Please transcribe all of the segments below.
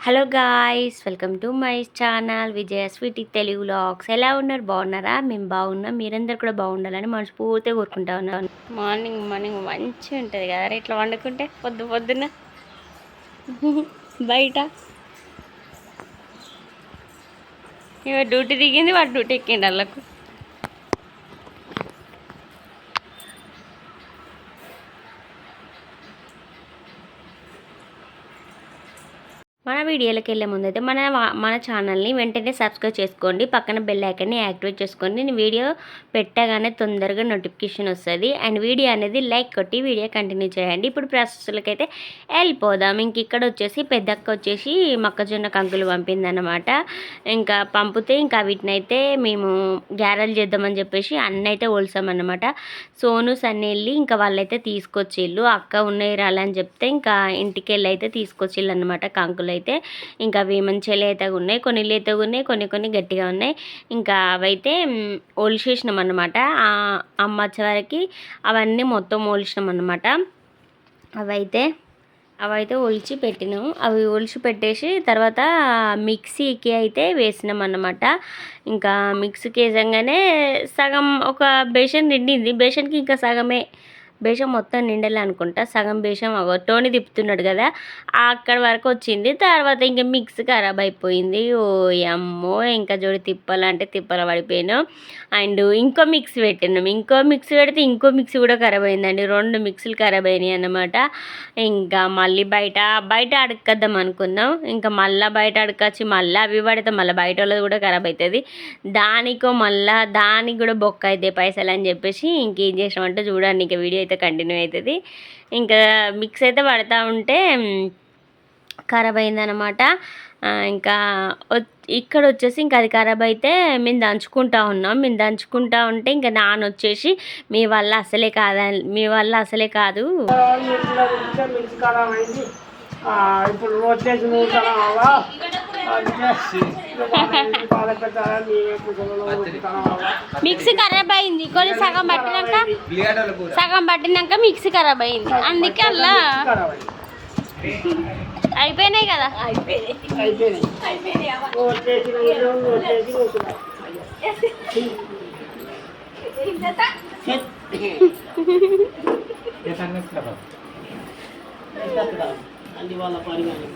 Hello guys welcome to my channel Vijaya sweety Telugu vlogs ఎలా ఉన్నారు? బాగున్నారా? మేము బాగున్నాం. మీరందరు కూడా బాగుండాలని మనస్ఫూర్తిగా కోరుకుంటా ఉన్నాను. మార్నింగ్ మార్నింగ్ మంచిగా ఉంటుంది కదా ఇట్లా వండుకుంటే పొద్దు పొద్దున్న బయట. ఇవ డ్యూటీ దిగింది వాడు డ్యూటీ ఎక్కిండి వాళ్ళకు మన వీడియోలోకి వెళ్ళే ముందు అయితే మన మన ఛానల్ని వెంటనే సబ్స్క్రైబ్ చేసుకోండి. పక్కన బెల్ ఐకన్ని యాక్టివేట్ చేసుకోండి. నేను వీడియో పెట్టగానే తొందరగా నోటిఫికేషన్ వస్తుంది. అండ్ వీడియో అనేది లైక్ కొట్టి వీడియో కంటిన్యూ చేయండి. ఇప్పుడు ప్రాసెస్లకి అయితే వెళ్ళిపోదాం. ఇంక ఇక్కడ వచ్చేసి పెద్దక్క వచ్చేసి మొక్కజొన్న కంకులు పంపిందన్నమాట. ఇంకా పంపితే ఇంకా వీటిని అయితే మేము గ్యారెల్ చేద్దామని చెప్పేసి అన్న అయితే ఒలిసామన్నమాట. సోను సన్ని వెళ్ళి ఇంకా వాళ్ళైతే తీసుకొచ్చిళ్ళు. అక్క ఉన్నాయి రాలని చెప్తే ఇంకా ఇంటికి వెళ్ళి అయితే తీసుకొచ్చిళ్ళు అనమాట కంకులు అయితే ఇంకా అవి మంచిగా లేతగా ఉన్నాయి కొన్ని లేతగా ఉన్నాయి కొన్ని కొన్ని గట్టిగా ఉన్నాయి. ఇంకా అవైతే ఒలిచేసినాం అనమాట అమ్మ అవన్నీ మొత్తం ఒలిచినాం అనమాట అవైతే అవైతే ఒలిచి పెట్టినాం. అవి ఒలిచి పెట్టేసి తర్వాత మిక్సీకి అయితే వేసినాం అన్నమాట ఇంకా మిక్సీకి వేసంగానే సగం ఒక బేషన్ నిండింది. బేషన్కి ఇంకా సగమే బేషం మొత్తం నిండలే అనుకుంటా. సగం బేషం అగో టోని తిప్పుతున్నాడు కదా అక్కడ వరకు వచ్చింది. తర్వాత ఇంకా మిక్స్ ఖరాబ్ అయిపోయింది. ఓ అమ్మో ఇంకా జోడి తిప్పాలంటే తిప్పల పడిపోయాను. అండ్ ఇంకో మిక్స్ పెట్టినాం. ఇంకో మిక్స్ పెడితే ఇంకో మిక్స్ కూడా ఖరాబ్ అయిందండి. రెండు మిక్సీలు ఖరాబ్ అయినాయి అన్నమాట. ఇంకా మళ్ళీ బయట బయట అడగద్దాం అనుకున్నాం. ఇంకా మళ్ళీ బయట అడగచ్చి మళ్ళీ అవి పడితే మళ్ళీ బయట వాళ్ళది కూడా ఖరాబ్ అవుతుంది దానికో మళ్ళీ దానికి కూడా బొక్క అయితే పైసలు అని చెప్పేసి ఇంకేం చేసామంటే చూడండి ఇంకా వీడియో అయితే కంటిన్యూ అవుతుంది. ఇంకా మిక్స్ అయితే పడతా ఉంటే ఖరాబ్ అయిందనమాట ఇంకా ఇక్కడ వచ్చేసి ఇంకా అది ఖరాబ్ అయితే మేము దంచుకుంటా ఉన్నాం. మేము దంచుకుంటా ఉంటే ఇంకా నాన్న వచ్చేసి మీ వల్ల అసలే కాదా మీ వల్ల అసలే కాదు. ఇప్పుడు వచ్చేసి మిక్సీ ఖరాబ్ అయింది. కొన్ని సగం పట్టినాక సగం పట్టినాక మిక్సీ ఖరాబ్ అయింది. అందుకే అలా అయిపోయినాయి కదా. అయిపోయినాయి వాళ్ళ పని కానీ.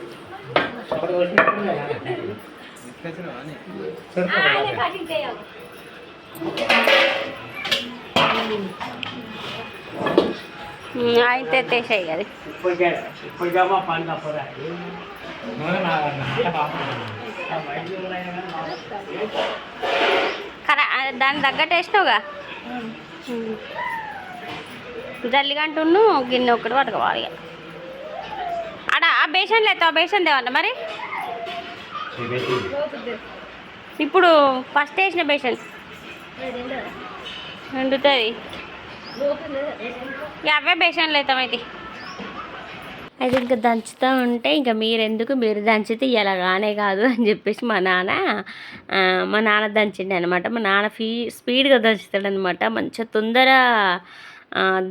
అయితే తెసాయి కదా దాని ఇప్పటికే తగ్గట్టు వేసినావుగా? జల్లిగంటును గిన్నె ఒకటి పట్టుకోవాలి ఇక. ఆ బేషన్ లేదు ఆ బేషన్ దేవన్న మరి? ఇప్పుడు ఫస్ట్ వేసిన బేషన్ వండుతుంది అవే బేషన్లు అవుతామైతే అయితే. ఇంకా దంచుతూ ఉంటే ఇంకా మీరెందుకు మీరు దంచితే ఇలా కానే కాదు అని చెప్పేసి మా నాన్న మా నాన్న దంచిండి అనమాట మా నాన్న ఫీ స్పీడ్గా దంచుతాడు అనమాట మంచిగా తొందర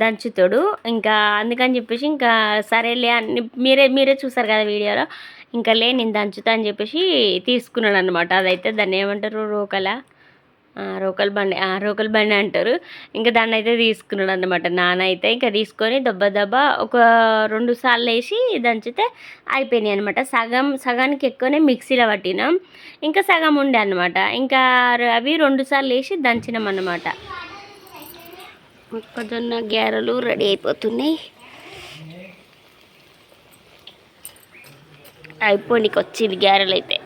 దంచుతాడు. ఇంకా అందుకని చెప్పేసి ఇంకా సరేలే అన్ని మీరే మీరే చూసారు కదా వీడియోలో. ఇంకా లే నేను దంచుతా అని చెప్పేసి తీసుకున్నాడు అనమాట అదైతే దాన్ని ఏమంటారు? రోకల. రోకల్ బండి రోకల్ బండి అంటారు. ఇంకా దాన్ని అయితే తీసుకున్నాడు అనమాట నాన్న అయితే ఇంకా తీసుకొని దెబ్బ దెబ్బ ఒక రెండు సార్లు వేసి దంచితే అయిపోయినాయి అనమాట సగం సగానికి ఎక్కువనే మిక్సీలో పట్టినాం. ఇంకా సగం ఉండే అనమాట ఇంకా అవి రెండు సార్లు వేసి దంచినాం అనమాట మొక్కజొన్న గ్యారెలు రెడీ అయిపోతున్నాయి. అయిపోయినకి వచ్చింది గ్యారెలు అయితే.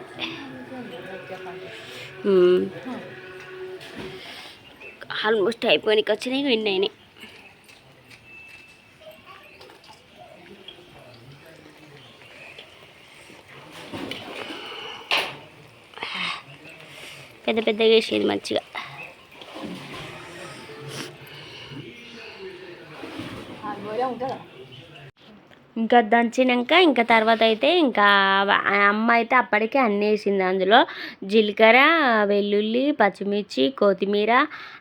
మ్మ్. ఆల్మోస్ట్ అయిపోయినకి వచ్చినాయి విన్ అయినాయి. పెద్ద పెద్దగా వేసేది మంచిగా. ఇంకా దంచినాక ఇంకా తర్వాత అయితే ఇంకా అమ్మ అయితే అప్పటికే అన్నీ వేసింది అందులో జీలకర్ర వెల్లుల్లి పచ్చిమిర్చి కొత్తిమీర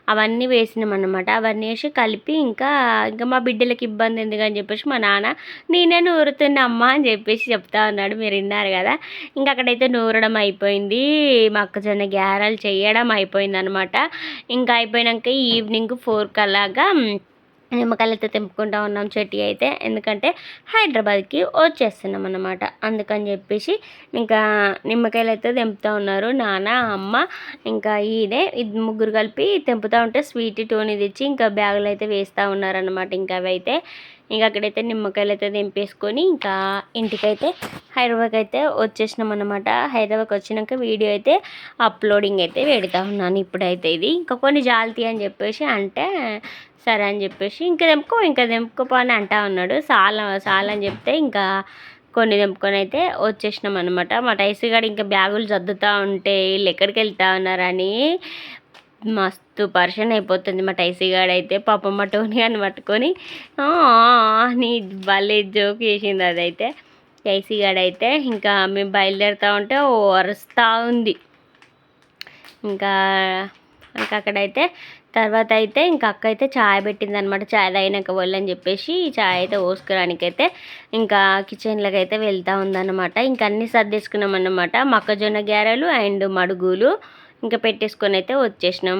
అవన్నీ వేసినాం అన్నమాట అవన్నీ వేసి కలిపి ఇంకా ఇంకా మా బిడ్డలకి ఇబ్బంది ఎందుకని చెప్పేసి మా నాన్న నేనే నూరుతున్నా అమ్మ అని చెప్పేసి చెప్తా ఉన్నాడు. మీరు విన్నారు కదా. ఇంకా అక్కడైతే నూరడం అయిపోయింది. మొక్కజొన్న గ్యారాలు చేయడం అయిపోయింది అనమాట ఇంకా అయిపోయినాక ఈవినింగ్ ఫోర్ అలాగా నిమ్మకాయలతో తెంపుకుంటా ఉన్నాం చెట్టు అయితే. ఎందుకంటే హైదరాబాద్కి వచ్చేస్తున్నాం అన్నమాట అందుకని చెప్పేసి ఇంకా నిమ్మకాయలు అయితే తెంపుతా ఉన్నారు నాన్న అమ్మ ఇంకా ఈయనే ఇది ముగ్గురు కలిపి తెంపుతా ఉంటే స్వీట్ టోని తెచ్చి ఇంకా బ్యాగులు అయితే వేస్తూ ఉన్నారనమాట ఇంకా అవి అయితే ఇంకా అక్కడైతే నిమ్మకాయలు అయితే తెంపేసుకొని ఇంకా ఇంటికైతే హైదరాబాద్కి అయితే వచ్చేసినాం అనమాట హైదరాబాద్కి వచ్చినాక వీడియో అయితే అప్లోడింగ్ అయితే పెడతా ఉన్నాను ఇప్పుడైతే ఇది. ఇంకా కొన్ని జాలితీ అని చెప్పేసి అంటే సరే అని చెప్పేసి ఇంకా తెంపుకో ఇంకా తెంపుకోపో అని అంటా ఉన్నాడు. చాలా చాలా అని చెప్తే ఇంకా కొన్ని తెంపుకొని అయితే వచ్చేసినాం అనమాట మా టైసీ గారు ఇంకా బ్యాగులు సర్దుతూ ఉంటే వీళ్ళు ఎక్కడికి వెళ్తా ఉన్నారని మస్తు పర్షన్ అయిపోతుంది మా టైసీ గాడు అయితే. పాపం మా టోనీ అని పట్టుకొని అని భలే జోక్ చేసింది అదైతే. టైసీ గాడు అయితే ఇంకా మేము బయలుదేరుతూ ఉంటే ఓ అరుస్తూ ఉంది. ఇంకా ఇంకా అక్కడైతే తర్వాత అయితే ఇంకా అక్క అయితే చాయ్ పెట్టింది అనమాట చాయ్ తాగినాక వెళ్ళని చెప్పేసి చాయ్ అయితే పోసుకోవడానికైతే అయితే ఇంకా కిచెన్లోకి అయితే వెళ్తూ ఉందన్నమాట. ఇంకా అన్నీ సర్దేసుకున్నాం అన్నమాట మొక్కజొన్న గ్యారెలు అండ్ మడుగులు ఇంకా పెట్టేసుకొని అయితే వచ్చేసినాం.